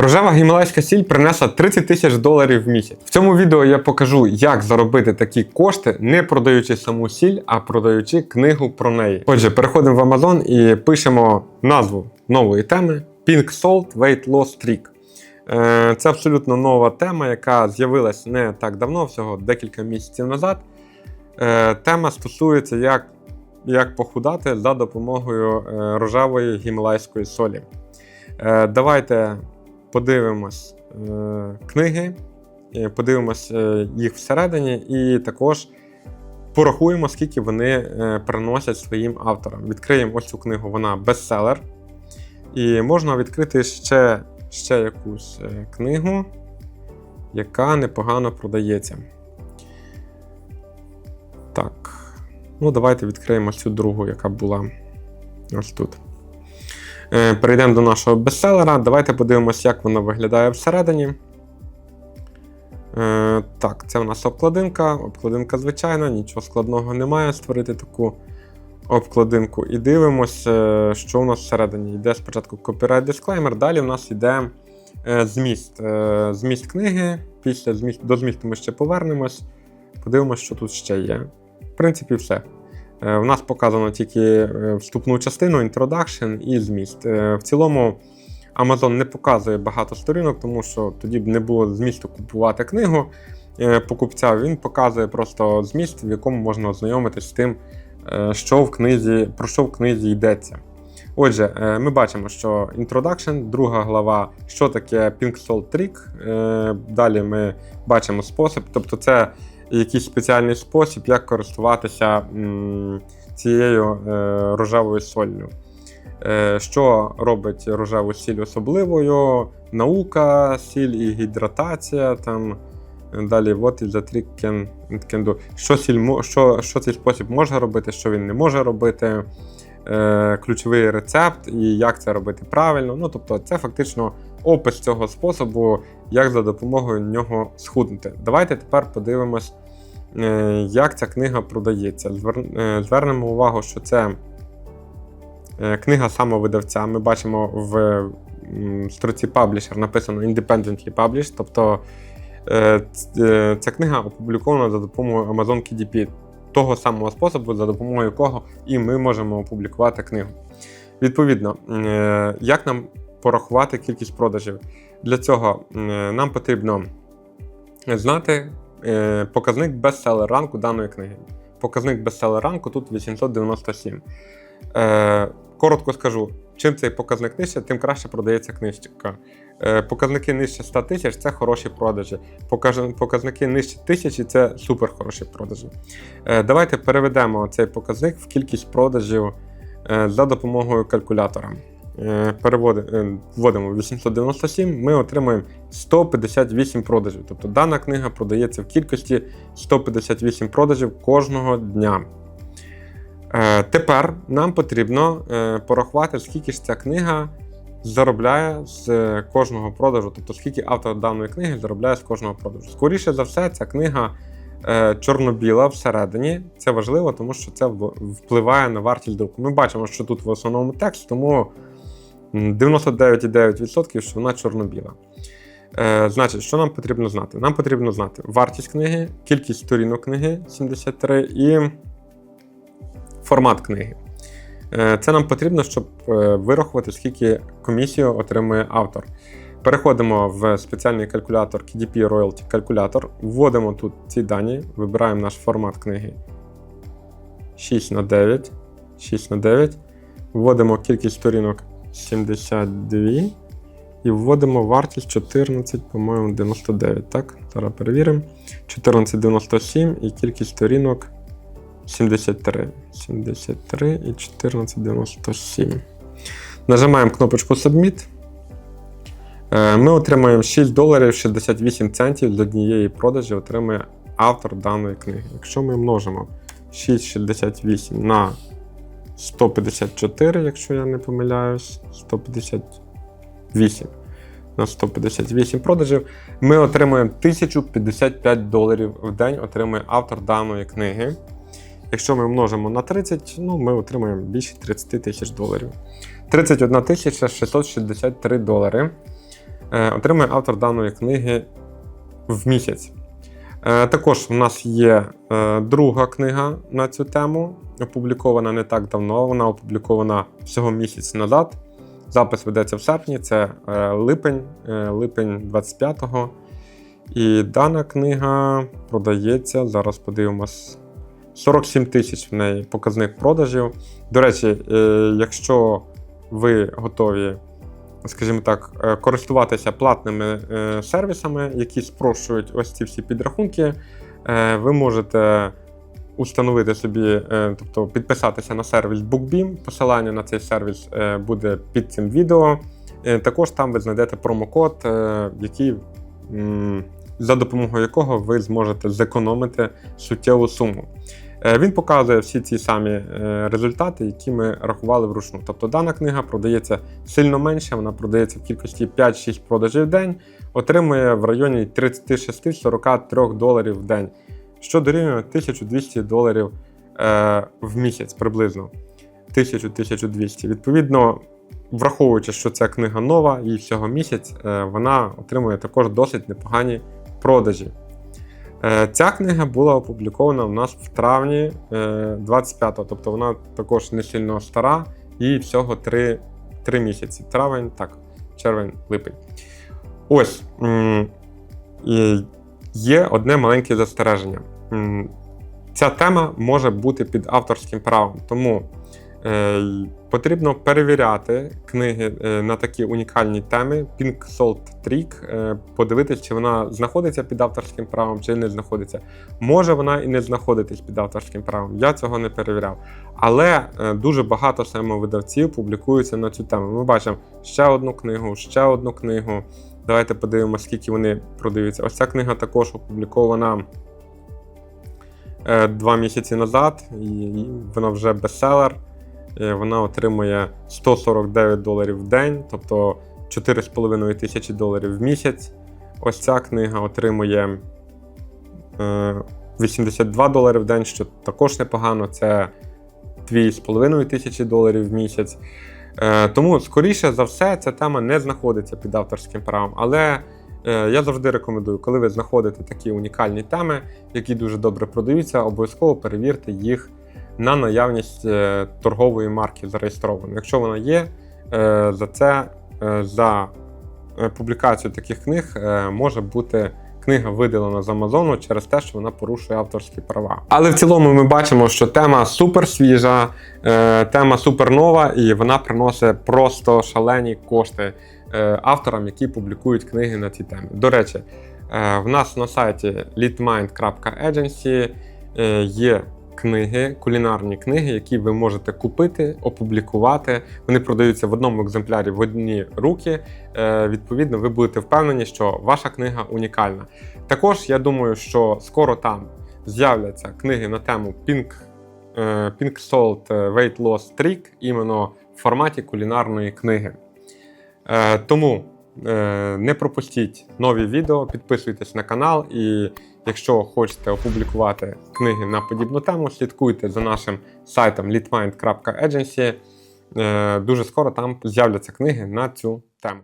Рожева гімалайська сіль принесла 30 тисяч доларів в місяць. В цьому відео я покажу, як заробити такі кошти, не продаючи саму сіль, а продаючи книгу про неї. Отже, переходимо в Amazon і пишемо назву нової теми Pink Salt Weight Loss Trick. Е, Це абсолютно нова тема, яка з'явилась не так давно, всього декілька місяців назад. Е, Тема стосується, як, як похудати за допомогою е, рожевої гімалайської солі. Давайте подивимось е, книги, е, подивимось е, їх всередині, і також порахуємо, скільки вони приносять своїм авторам. Відкриємо ось цю книгу, вона бестселер. І можна відкрити ще, ще якусь книгу, яка непогано продається. Так. Ну, давайте відкриємо цю другу, яка була ось тут. Е, Перейдемо до нашого бестселера. Давайте подивимося, як воно виглядає всередині. Е, Так, це у нас обкладинка. Обкладинка звичайна, нічого складного немає створити таку обкладинку. І дивимося, е, що у нас всередині. Йде спочатку copyright disclaimer, далі у нас йде зміст. Зміст книги. Після зміст, до змісту ми ще повернемось. Подивимося, що тут ще є. В принципі, все. Е, В нас показано тільки е, вступну частину, introduction і зміст. Е, В цілому Amazon не показує багато сторінок, тому що тоді б не було змісту купувати книгу покупця. Він показує просто зміст, в якому можна ознайомитись з тим, що в книзі, про що в книзі йдеться. Отже, ми бачимо, що introduction, друга глава, що таке Pink Salt Trick. Далі ми бачимо спосіб, тобто це якийсь спеціальний спосіб, як користуватися цією е, рожевою солью. Е, Що робить рожеву сіль особливою? Наука, сіль і гідратація. Там далі what is the trick can, can do. Що, сіль, що, що цей спосіб може робити, що він не може робити, е, ключовий рецепт і як це робити правильно. Ну, тобто, це фактично опис цього способу, як за допомогою нього схуднути. Давайте тепер подивимось, як ця книга продається. Е, Звернемо увагу, що це е, книга самовидавця. Ми бачимо в строці Publisher написано Independently Published, тобто е, е, ця книга опублікована за допомогою Amazon KDP, того самого способу, за допомогою якого і ми можемо опублікувати книгу. Відповідно, е, як нам порахувати кількість продажів? Для цього е, нам потрібно знати е, показник бестселер ранку даної книги. Показник бестселер ранку тут 897. Е, Коротко скажу, чим цей показник нижче, тим краще продається книжка. Е, Показники нижче 100 тисяч це хороші продажі. Показники нижче тисячі це супер хороші продажі. Е, Давайте переведемо цей показник в кількість продажів е, за допомогою калькулятора. Е, е, вводимо 897, ми отримуємо 158 продажів. Тобто дана книга продається в кількості 158 продажів кожного дня. Е, Тепер нам потрібно порахувати, скільки ж ця книга заробляє з кожного продажу, тобто скільки автор даної книги заробляє з кожного продажу. Скоріше за все, ця книга чорно-біла всередині. Це важливо, тому що це впливає на вартість друку. Ми бачимо, що тут в основному текст, тому 99,9% що вона чорно-біла. Е, значить, що нам потрібно знати? Нам потрібно знати вартість книги, кількість сторінок книги 73 і формат книги. Е, Це нам потрібно, щоб е, вирахувати, скільки комісію отримує автор. Переходимо в спеціальний калькулятор KDP Royalty калькулятор, вводимо тут ці дані, вибираємо наш формат книги 6 на 9, 6 на 9, вводимо кількість сторінок 72 і вводимо вартість 14, по-моєму, 99. Так, зараз перевіримо. 1497 і кількість сторінок 73. 73 і 1497. Нажимаємо кнопочку Submit. Е, Ми отримаємо 6 доларів 68 центів з однієї продажі отримує автор даної книги. Якщо ми множимо 6,68 на 154, якщо я не помиляюсь, 158 на 158 продажів, ми отримуємо 1055 доларів в день отримує автор даної книги. Якщо ми множимо на 30, ну, ми отримаємо більше 30 тисяч доларів. 31 тисяча 663 долари. е, отримує автор даної книги в місяць. Е, Також у нас є е, друга книга на цю тему, опублікована не так давно. Вона опублікована всього місяць назад. Запис ведеться в серпні, це е, липень, липень 25-го. І дана книга продається. Зараз подивимось. 47 тисяч в неї показник продажів. До речі, якщо ви готові, скажімо так, е, користуватися платними е, сервісами, які спрощують ось ці всі підрахунки, е, ви можете установити собі, тобто підписатися на сервіс BookBeam. Посилання на цей сервіс буде під цим відео. Також там ви знайдете промокод, який, за допомогою якого ви зможете зекономити суттєву суму. Е, Він показує всі ці самі е, результати, які ми рахували вручну. Тобто дана книга продається сильно менше, вона продається в кількості 5-6 продажів в день, отримує в районі 36-43 доларів в день, що дорівнює 1200 доларів е, в місяць приблизно. 1000-1200. Відповідно, враховуючи, що ця книга нова, їй всього місяць, вона отримує також досить непогані продажі. Е, Ця книга була опублікована у нас в травні 25-го, тобто вона також не сильно стара, і всього 3, 3 місяці. Травень, так, червень, липень. Ось є одне маленьке застереження. Ця тема може бути під авторським правом, тому е, потрібно перевіряти книги е, на такі унікальні теми. Pink Salt Trick, е, подивитись, чи вона знаходиться під авторським правом, чи не знаходиться. Може вона і не знаходитись під авторським правом. Я цього не перевіряв. Але е, дуже багато самовидавців публікуються на цю тему. Ми бачимо ще одну книгу, ще одну книгу. Давайте подивимося, скільки вони продаються. Ось ця книга також опублікована е, два місяці назад, і вона вже бестселер. Е, Вона отримує 149 доларів в день, тобто 4,5 тисячі доларів в місяць. Ось ця книга отримує е, 82 долари в день, що також непогано. Це 2,5 тисячі доларів в місяць. Е, Тому, скоріше за все, ця тема не знаходиться під авторським правом. Але е, я завжди рекомендую, коли ви знаходите такі унікальні теми, які дуже добре продаються, обов'язково перевірте їх на наявність е, торгової марки зареєстрованої. Якщо вона є, е, за це е, за публікацію таких книг може бути. Книга видалена з Амазону через те, що вона порушує авторські права. Але в цілому ми бачимо, що тема супер свіжа, тема супер нова, і вона приносить просто шалені кошти авторам, які публікують книги на ці теми. До речі, в нас на сайті leadmind.agency є книги, кулінарні книги, які ви можете купити, опублікувати. Вони продаються в одному екземплярі в одні руки. Е, Відповідно, ви будете впевнені, що ваша книга унікальна. Також я думаю, що скоро там з'являться книги на тему Pink, е, Pink Salt Weight Loss Trick іменно в форматі кулінарної книги. Е, Тому е, не пропустіть нові відео, підписуйтесь на канал і якщо хочете опублікувати книги на подібну тему, слідкуйте за нашим сайтом leadmind.agency. Е, Дуже скоро там з'являться книги на цю тему.